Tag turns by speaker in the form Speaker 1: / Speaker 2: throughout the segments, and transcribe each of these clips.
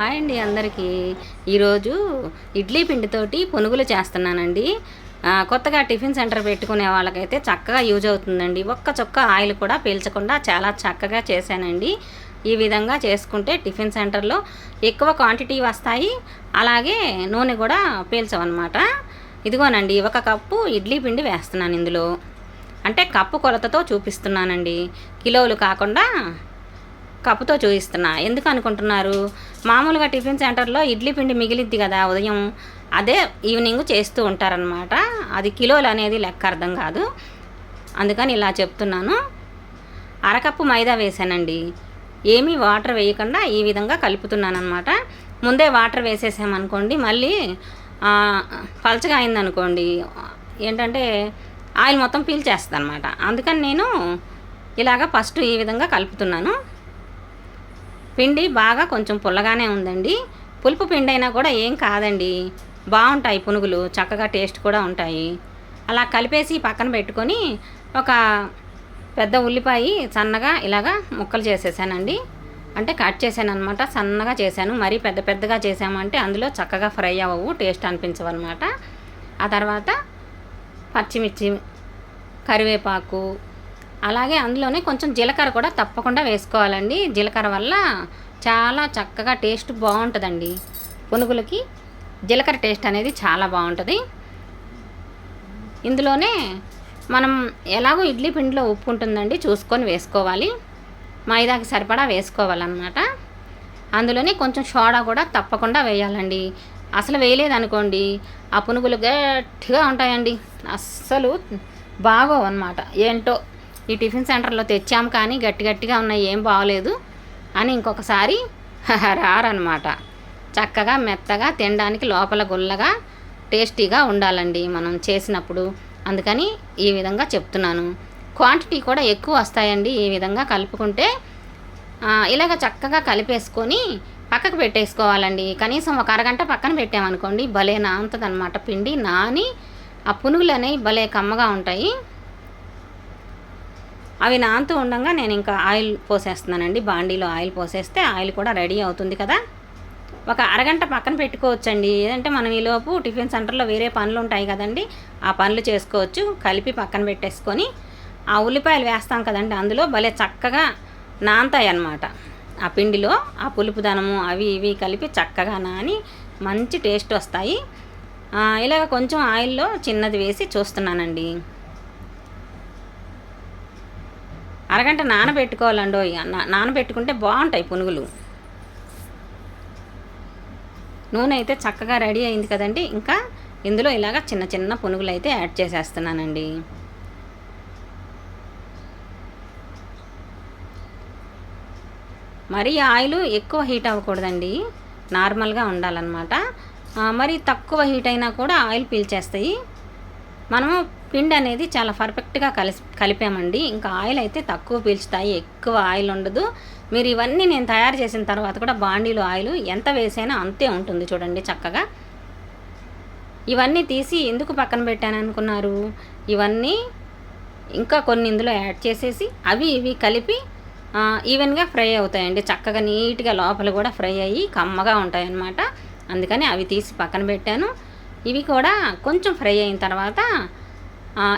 Speaker 1: Hi అండి అందరికీ. ఈరోజు ఇడ్లీ పిండితోటి పునుగులు చేస్తున్నానండి. కొత్తగా టిఫిన్ సెంటర్ పెట్టుకునే వాళ్ళకైతే చక్కగా యూజ్ అవుతుందండి. ఒక్క చొక్క ఆయిల్ కూడా పీల్చకుండా చాలా చక్కగా చేశానండి. ఈ విధంగా చేసుకుంటే టిఫిన్ సెంటర్లో ఎక్కువ క్వాంటిటీ వస్తాయి. అలాగే నూనె కూడా పీల్చవన్నమాట. ఇదిగోనండి ఒక కప్పు ఇడ్లీ పిండి వేస్తున్నాను ఇందులో. అంటే కప్పు కొలతతో చూపిస్తున్నానండి. కిలోలు కాకుండా కప్పుతో చూపిస్తున్నా ఎందుకు అనుకుంటున్నారు? మామూలుగా టిఫిన్ సెంటర్లో ఇడ్లీ పిండి మిగిలిద్ది కదా ఉదయం. అదే ఈవినింగ్ చేస్తూ ఉంటారనమాట అది కిలోలు అనేది లెక్క అర్థం కాదు. అందుకని ఇలా చెప్తున్నాను. అరకప్పు మైదా వేసానండి ఏమీ వాటర్ వేయకుండా ఈ విధంగా కలుపుతున్నాను అనమాట ముందే వాటర్ వేసేసామనుకోండి మళ్ళీ పలచగా అయిందనుకోండి ఏంటంటే ఆయిల్ మొత్తం పీల్చేస్తుంది అనమాట అందుకని నేను ఇలాగ ఫస్ట్ ఈ విధంగా కలుపుతున్నాను. పిండి బాగా కొంచెం పుల్లగానే ఉందండి. పులుపు పిండి అయినా కూడా ఏం కాదండి. బాగుంటాయి పునుగులు చక్కగా టేస్ట్ కూడా ఉంటాయి. అలా కలిపేసి పక్కన పెట్టుకొని ఒక పెద్ద ఉల్లిపాయ సన్నగా ఇలాగా ముక్కలు చేసేసానండి. అంటే కట్ చేశాను అనమాట సన్నగా చేశాను. మరీ పెద్ద పెద్దగా చేసామంటే అందులో చక్కగా ఫ్రై అవ్వవు టేస్ట్ అనిపించవన్నమాట. ఆ తర్వాత పచ్చిమిర్చి కరివేపాకు అలాగే అందులోనే కొంచెం జీలకర్ర కూడా తప్పకుండా వేసుకోవాలండి. జీలకర్ర వల్ల చాలా చక్కగా టేస్ట్ బాగుంటుందండి. పునుగులకి జీలకర్ర టేస్ట్ అనేది చాలా బాగుంటుంది. ఇందులోనే మనం ఎలాగో ఇడ్లీ పిండిలో ఉప్పు ఉంటుందండి చూసుకొని వేసుకోవాలి. మైదాకి సరిపడా వేసుకోవాలన్నమాట. అందులోనే కొంచెం సోడా కూడా తప్పకుండా వేయాలండి. అసలు వేయలేదనుకోండి ఆ పునుగులు గట్టిగా ఉంటాయండి. అస్సలు బాగోవు అనమాట ఏంటో ఈ టిఫిన్ సెంటర్లో తెచ్చాం కానీ గట్టి గట్టిగా ఉన్నాయి ఏం బాగోలేదు అని ఇంకొకసారి రారనమాట చక్కగా మెత్తగా తినడానికి లోపల గుల్లగా టేస్టీగా ఉండాలండి మనం చేసినప్పుడు. అందుకని ఈ విధంగా చెప్తున్నాను. క్వాంటిటీ కూడా ఎక్కువ వస్తాయండి ఈ విధంగా కలుపుకుంటే. ఇలాగ చక్కగా కలిపేసుకొని పక్కకు పెట్టేసుకోవాలండి. కనీసం ఒక అరగంట పక్కన పెట్టామనుకోండి భలే నానుతుంది అనమాట పిండి నాని ఆ పునుగులు అనేవి భలే కమ్మగా ఉంటాయి. అవి నానుతూ ఉండగా నేను ఇంకా ఆయిల్ పోసేస్తున్నానండి. బాండీలో ఆయిల్ పోసేస్తే ఆయిల్ కూడా రెడీ అవుతుంది కదా. ఒక అరగంట పక్కన పెట్టుకోవచ్చండి. ఏదంటే మనం ఈలోపు టిఫిన్ సెంటర్లో వేరే పనులు ఉంటాయి కదండి. ఆ పనులు చేసుకోవచ్చు. కలిపి పక్కన పెట్టేసుకొని ఆ ఉల్లిపాయలు వేస్తాం కదండి. అందులో భలే చక్కగా నానతాయి అన్నమాట ఆ పిండిలో ఆ పులుపుదనము అవి ఇవి కలిపి చక్కగా నాని మంచి టేస్ట్ వస్తాయి. ఇలాగ కొంచెం ఆయిల్లో చిన్నది వేసి చూస్తున్నానండి. అరగంట నానబెట్టుకోవాలండో నానబెట్టుకుంటే బాగుంటాయి పునుగులు. నూనె అయితే చక్కగా రెడీ అయింది కదండి. ఇంకా ఇందులో ఇలాగ చిన్న చిన్న పునుగులు అయితే యాడ్ చేసేస్తున్నానండి. మరి ఆయిల్ ఎక్కువ హీట్ అవ్వకూడదండి. నార్మల్గా ఉండాలన్నమాట. మరి తక్కువ హీట్ అయినా కూడా ఆయిల్ పీల్చేస్తాయి. మనము పిండి అనేది చాలా పర్ఫెక్ట్గా కలిసి కలిపామండి. ఇంకా ఆయిల్ అయితే తక్కువ పీల్చుతాయి ఎక్కువ ఆయిల్ ఉండదు. మీరు ఇవన్నీ నేను తయారు చేసిన తర్వాత కూడా బాండీలో ఆయిల్ ఎంత వేసైనా అంతే ఉంటుంది చూడండి చక్కగా. ఇవన్నీ తీసి ఎందుకు పక్కన పెట్టాను అనుకున్నారు? ఇవన్నీ ఇంకా కొన్ని ఇందులో యాడ్ చేసేసి అవి ఇవి కలిపి ఈవెన్గా ఫ్రై అవుతాయండి. చక్కగా నీట్గా లోపల కూడా ఫ్రై అయ్యి కమ్మగా ఉంటాయన్నమాట. అందుకని అవి తీసి పక్కన పెట్టాను. ఇవి కూడా కొంచెం ఫ్రై అయిన తర్వాత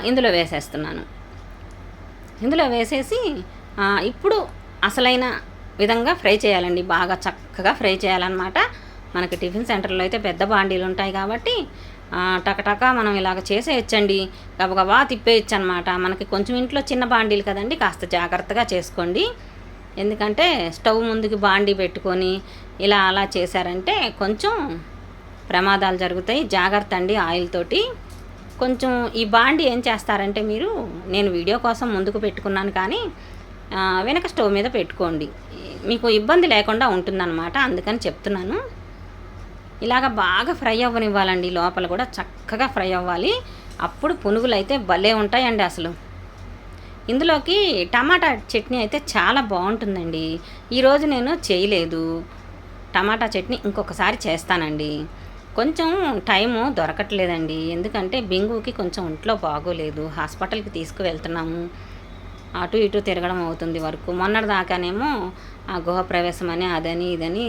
Speaker 1: ఇందులో వేసేస్తున్నాను. ఇందులో వేసేసి ఇప్పుడు అసలైన విధంగా ఫ్రై చేయాలండి. బాగా చక్కగా ఫ్రై చేయాలన్నమాట. మనకి టిఫిన్ సెంటర్లో అయితే పెద్ద బాండీలు ఉంటాయి కాబట్టి టకటక మనం ఇలాగ చేసేయచ్చండి. గబగబా తిప్పేయచ్చు అనమాట మనకి కొంచెం ఇంట్లో చిన్న బాండీలు కదండి కాస్త జాగ్రత్తగా చేసుకోండి. ఎందుకంటే స్టవ్ ముందుకి బాండీ పెట్టుకొని ఇలా అలా చేశారంటే కొంచెం ప్రమాదాలు జరుగుతాయి. జాగ్రత్త అండి ఆయిల్ తోటి. కొంచెం ఈ బాండి ఏం చేస్తారంటే మీరు నేను వీడియో కోసం ముందుకు పెట్టుకున్నాను కానీ వెనక స్టవ్ మీద పెట్టుకోండి. మీకు ఇబ్బంది లేకుండా ఉంటుందన్నమాట అందుకని చెప్తున్నాను. ఇలాగ బాగా ఫ్రై అవ్వనివ్వాలండి లోపల కూడా చక్కగా ఫ్రై అవ్వాలి. అప్పుడు పునుగులు అయితే భలే ఉంటాయండి అసలు. ఇందులోకి టమాటా చట్నీ అయితే చాలా బాగుంటుందండి. ఈరోజు నేను చేయలేదు. టమాటా చట్నీ ఇంకొకసారి చేస్తానండి. కొంచెం టైము దొరకట్లేదండి. ఎందుకంటే బింగుకి కొంచెం ఒంట్లో బాగోలేదు. హాస్పిటల్కి తీసుకువెళ్తున్నాము. అటు ఇటు తిరగడం అవుతుంది వరకు. మొన్నటి దాకానేమో ఆ గుహ ప్రవేశం అని అదని ఇదని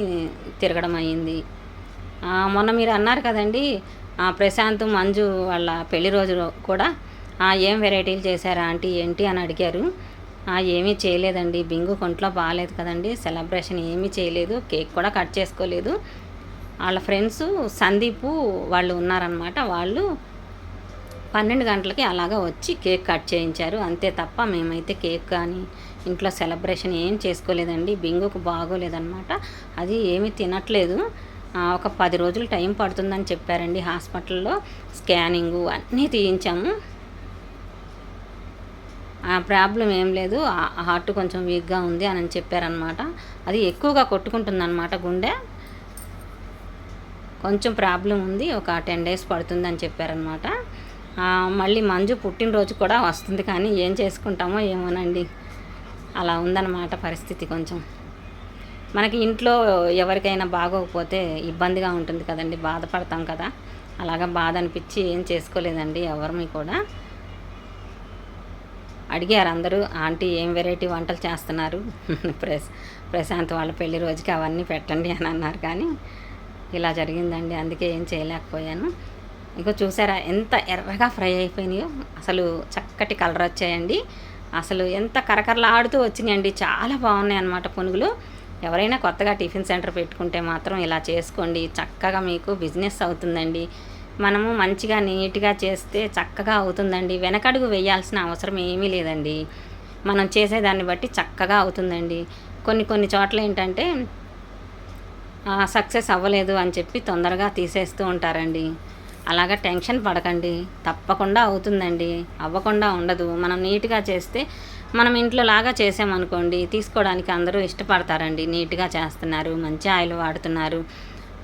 Speaker 1: తిరగడం అయ్యింది. మొన్న మీరు అన్నారు కదండి ఆ, ప్రశాంత్ మంజు వాళ్ళ పెళ్ళి రోజు కూడా ఆ, ఏం వెరైటీలు చేశారా ఆంటీ ఏంటి? అని అడిగారు. ఆ, ఏమీ చేయలేదండి. బింగు కొంట్లో బాగాలేదు కదండి. సెలబ్రేషన్ ఏమీ చేయలేదు. కేక్ కూడా కట్ చేసుకోలేదు. వాళ్ళ ఫ్రెండ్స్ సందీపు వాళ్ళు ఉన్నారనమాట వాళ్ళు పన్నెండు గంటలకి అలాగా వచ్చి కేక్ కట్ చేయించారు. అంతే తప్ప మేమైతే కేక్ కానీ ఇంట్లో సెలబ్రేషన్ ఏం చేసుకోలేదండి. బింగుకు బాగోలేదన్నమాట. అది ఏమీ తినట్లేదు. ఒక పది రోజులు టైం పడుతుందని చెప్పారండి హాస్పిటల్లో. స్కానింగు అన్నీ తీయించాము. ఆ ప్రాబ్లం ఏం లేదు. హార్ట్ కొంచెం వీక్గా ఉంది అని చెప్పారనమాట అది ఎక్కువగా కొట్టుకుంటుందన్నమాట గుండె. కొంచెం ప్రాబ్లం ఉంది ఒక టెన్ డేస్ పడుతుందని చెప్పారనమాట మళ్ళీ మంజు పుట్టినరోజు కూడా వస్తుంది కానీ ఏం చేసుకుంటామో ఏమోనండి. అలా ఉందన్నమాట పరిస్థితి కొంచెం. మనకి ఇంట్లో ఎవరికైనా బాగోకపోతే ఇబ్బందిగా ఉంటుంది కదండి బాధపడతాం కదా. అలాగా బాధ అనిపించి ఏం చేసుకోలేదండి ఎవరిని కూడా. అడిగారు అందరూ ఆంటీ ఏం వెరైటీ వంటలు చేస్తున్నారు? ప్రశాంత్ వాళ్ళ పెళ్ళి రోజుకి అవన్నీ పెట్టండి అని అన్నారు కానీ ఇలా జరిగిందండి. అందుకే ఏం చేయలేకపోయాను. ఇంకో చూసారా ఎంత ఎర్రగా ఫ్రై అయిపోయినాయో. అసలు చక్కటి కలర్ వచ్చాయండి. అసలు ఎంత కరకరలాడుతూ వచ్చినాయండి. చాలా బాగున్నాయి అన్నమాట పునుగులు. ఎవరైనా కొత్తగా టిఫిన్ సెంటర్ పెట్టుకుంటే మాత్రం ఇలా చేసుకోండి. చక్కగా మీకు బిజినెస్ అవుతుందండి. మనము మంచిగా నీట్గా చేస్తే చక్కగా అవుతుందండి. వెనకడుగు వేయాల్సిన అవసరం ఏమీ లేదండి. మనం చేసేదాన్ని బట్టి చక్కగా అవుతుందండి. కొన్ని కొన్ని చోట్ల ఏంటంటే సక్సెస్ అవ్వలేదు అని చెప్పి తొందరగా తీసేస్తూ ఉంటారండి. అలాగా టెన్షన్ పడకండి. తప్పకుండా అవుతుందండి. అవ్వకుండా ఉండదు. మనం నీట్గా చేస్తే మనం ఇంట్లో లాగా చేసామనుకోండి తీసుకోవడానికి అందరూ ఇష్టపడతారండి. నీట్గా చేస్తున్నారు మంచి ఆయిల్ వాడుతున్నారు.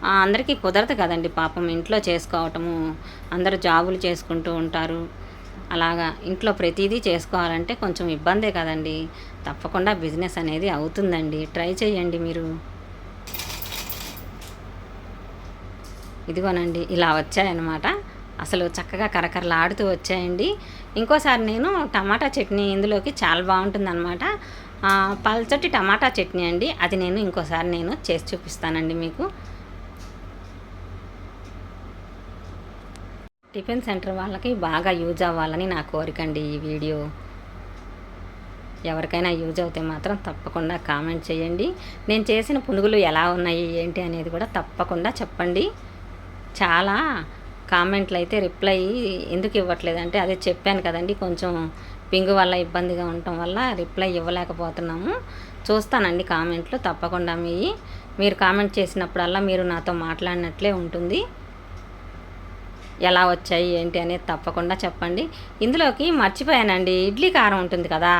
Speaker 1: అందరికీ కుదరదు కదండి పాపం ఇంట్లో చేసుకోవటము. అందరూ జాబులు చేసుకుంటూ ఉంటారు. అలాగా ఇంట్లో ప్రతిదీ చేసుకోవాలంటే కొంచెం ఇబ్బందే కదండి. తప్పకుండా బిజినెస్ అనేది అవుతుందండి. ట్రై చేయండి మీరు. ఇదిగోనండి ఇలా వచ్చాయన్నమాట. అసలు చక్కగా కరకరలాడుతూ వచ్చాయండి. ఇంకోసారి నేను టమాటా చట్నీ ఇందులోకి చాలా బాగుంటుందన్నమాట. పల్చటి టమాటా చట్నీ అండి. అది నేను ఇంకోసారి నేను చేసి చూపిస్తానండి మీకు. టిఫిన్ సెంటర్ వాళ్ళకి బాగా యూజ్ అవ్వాలని నా కోరికండి ఈ వీడియో. ఎవరికైనా యూజ్ అవుతే మాత్రం తప్పకుండా కామెంట్ చేయండి. నేను చేసిన పునుగులు ఎలా ఉన్నాయి ఏంటి అనేది కూడా తప్పకుండా చెప్పండి. చాలా కామెంట్లు అయితే రిప్లై ఎందుకు ఇవ్వట్లేదు? అంటే అదే చెప్పాను కదండి కొంచెం పింగు వల్ల ఇబ్బందిగా ఉండటం వల్ల రిప్లై ఇవ్వలేకపోతున్నాము. చూస్తానండి కామెంట్లు తప్పకుండా మీ మీరు కామెంట్ చేసినప్పుడల్లా మీరు నాతో మాట్లాడినట్లే ఉంటుంది. ఎలా వచ్చాయి ఏంటి అనేది తప్పకుండా చెప్పండి. ఇందులోకి మర్చిపోయానండి ఇడ్లీ కారం ఉంటుంది కదా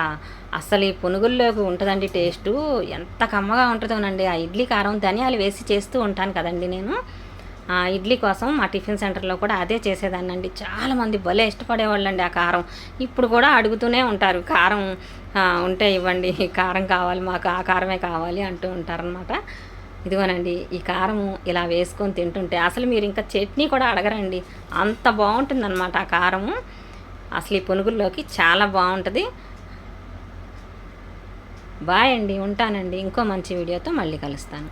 Speaker 1: అసలు ఈ పునుగుల్లోకి ఉంటుందండి టేస్టు. ఎంత కమ్మగా ఉంటుందోనండి ఆ ఇడ్లీ కారం ధనియాలు వేసి చేస్తూ ఉంటాను కదండి నేను. ఇడ్లీ కోసం మా టిఫిన్ సెంటర్లో కూడా అదే చేసేదాన్నండి. చాలామంది భలే ఇష్టపడేవాళ్ళండి ఆ కారం. ఇప్పుడు కూడా అడుగుతూనే ఉంటారు కారం ఉంటే ఇవ్వండి కారం కావాలి మాకు ఆ కారమే కావాలి అంటూ ఉంటారనమాట ఇదిగోనండి ఈ కారము ఇలా వేసుకొని తింటుంటే అసలు మీరు ఇంకా చట్నీ కూడా అడగరండి. అంత బాగుంటుందన్నమాట ఆ కారము. అసలు ఈ పునుగుల్లోకి చాలా బాగుంటుంది. బాయ్ అండి ఉంటానండి. ఇంకో మంచి వీడియోతో మళ్ళీ కలుస్తాను.